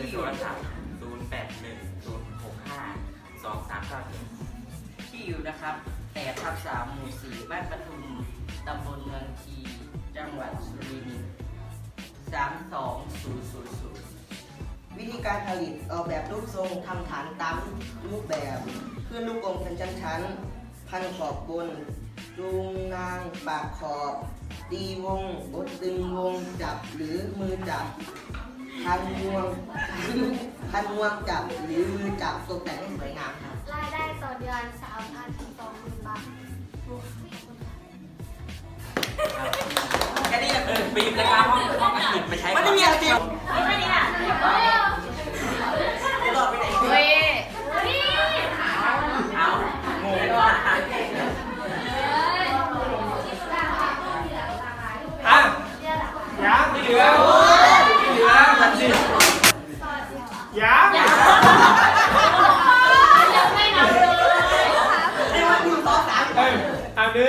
อร์โทรศัพท์0 8 1 0 6 5 2 3 9 7ที่อยู่นะครับ8ทับ3หมู่4บ้านปทุมตำบลเมืองทีจังหวัดสุรินทร์32000 วิธีการผลิตออกแบบรูปทรงทำฐานตามรูปแบบเพื่อลูกกลมเป็นชั้นๆ พันขอบบนรูงนางปากขอบ ตีวงบดตึงวงจับหรือมือจับ พันงวง พันงวงจับหรือมือจับตกแต่งให้สวยงามครับรายได้ต่อเดือน3,000ถึง20,000บาท แค่นี้แหละเออปีนรายการห้องห้องอัง เรี